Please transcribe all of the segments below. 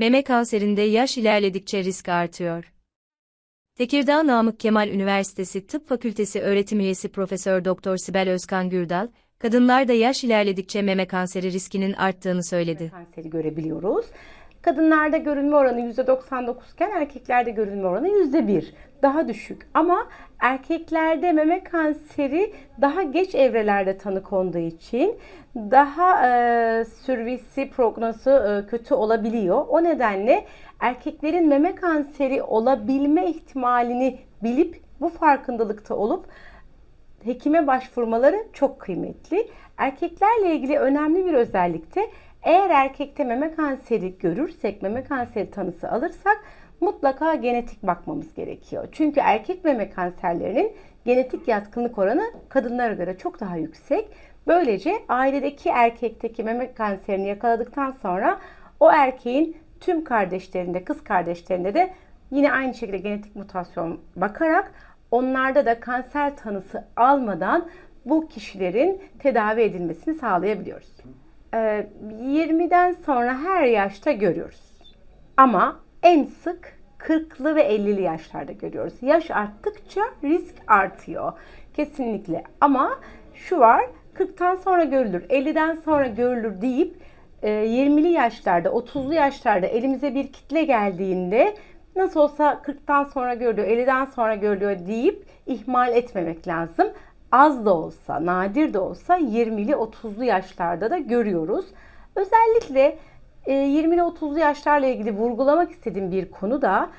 Meme kanserinde yaş ilerledikçe risk artıyor. Tekirdağ Namık Kemal Üniversitesi Tıp Fakültesi öğretim üyesi Profesör Doktor Sibel Özkan Gürdal, kadınlarda yaş ilerledikçe meme kanseri riskinin arttığını söyledi. kanseri görebiliyoruz. Kadınlarda görülme oranı %99 iken erkeklerde görülme oranı %1. Daha düşük ama erkeklerde meme kanseri daha geç evrelerde tanı konduğu için daha e, sürvisi prognozu e, kötü olabiliyor. O nedenle erkeklerin meme kanseri olabilme ihtimalini bilip bu farkındalıkta olup hekime başvurmaları çok kıymetli. Erkeklerle ilgili önemli bir özellikte eğer erkekte meme kanseri görürsek, meme kanseri tanısı alırsak mutlaka genetik bakmamız gerekiyor. Çünkü erkek meme kanserlerinin genetik yatkınlık oranı kadınlara göre çok daha yüksek. Böylece ailedeki erkekteki meme kanserini yakaladıktan sonra o erkeğin tüm kardeşlerinde, kız kardeşlerinde de yine aynı şekilde genetik mutasyon bakarak onlarda da kanser tanısı almadan bu kişilerin tedavi edilmesini sağlayabiliyoruz. Ee, 20'den sonra her yaşta görüyoruz. Ama en sık 40'lı ve 50'li yaşlarda görüyoruz. Yaş arttıkça risk artıyor. Kesinlikle. Ama şu var 40'tan sonra görülür, 50'den sonra görülür deyip e, 20'li yaşlarda, 30'lu yaşlarda elimize bir kitle geldiğinde nasıl olsa 40'tan sonra görülüyor, 50'den sonra görülüyor deyip ihmal etmemek lazım. Az da olsa, nadir de olsa 20'li 30'lu yaşlarda da görüyoruz. Özellikle e, 20'li 30'lu yaşlarla ilgili vurgulamak istediğim bir konu da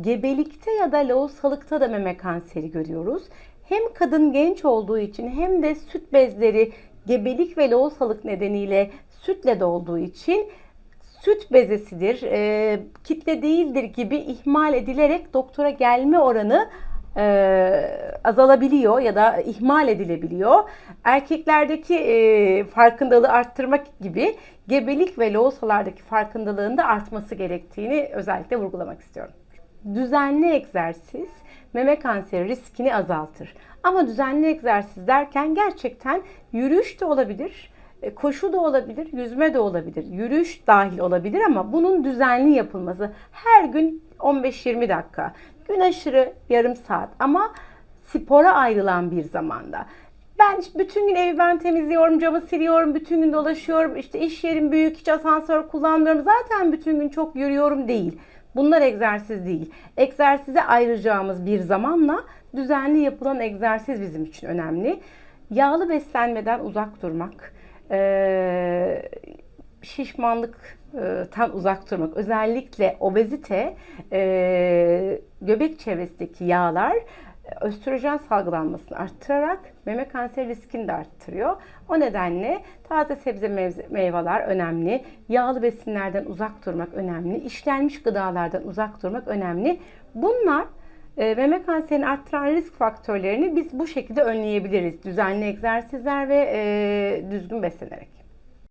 gebelikte ya da lohusalıkta da meme kanseri görüyoruz. Hem kadın genç olduğu için hem de süt bezleri gebelik ve lohusalık nedeniyle sütle dolduğu için süt bezesidir, e, kitle değildir gibi ihmal edilerek doktora gelme oranı e, azalabiliyor ya da ihmal edilebiliyor. Erkeklerdeki e, farkındalığı arttırmak gibi gebelik ve lohusalardaki farkındalığın da artması gerektiğini özellikle vurgulamak istiyorum. Düzenli egzersiz meme kanseri riskini azaltır. Ama düzenli egzersiz derken gerçekten yürüyüş de olabilir, e, koşu da olabilir, yüzme de olabilir, yürüyüş dahil olabilir ama bunun düzenli yapılması her gün 15-20 dakika, gün aşırı yarım saat ama spora ayrılan bir zamanda. Ben işte bütün gün evi ben temizliyorum, camı siliyorum, bütün gün dolaşıyorum. İşte iş yerim büyük, hiç asansör kullanmıyorum. Zaten bütün gün çok yürüyorum değil. Bunlar egzersiz değil. Egzersize ayıracağımız bir zamanla düzenli yapılan egzersiz bizim için önemli. Yağlı beslenmeden uzak durmak, ee, şişmanlıktan uzak durmak, özellikle obezite, e, göbek çevresindeki yağlar östrojen salgılanmasını arttırarak meme kanseri riskini de arttırıyor. O nedenle taze sebze meyveler önemli. Yağlı besinlerden uzak durmak önemli. işlenmiş gıdalardan uzak durmak önemli. Bunlar e, meme kanserini arttıran risk faktörlerini biz bu şekilde önleyebiliriz. Düzenli egzersizler ve e, düzgün beslenerek.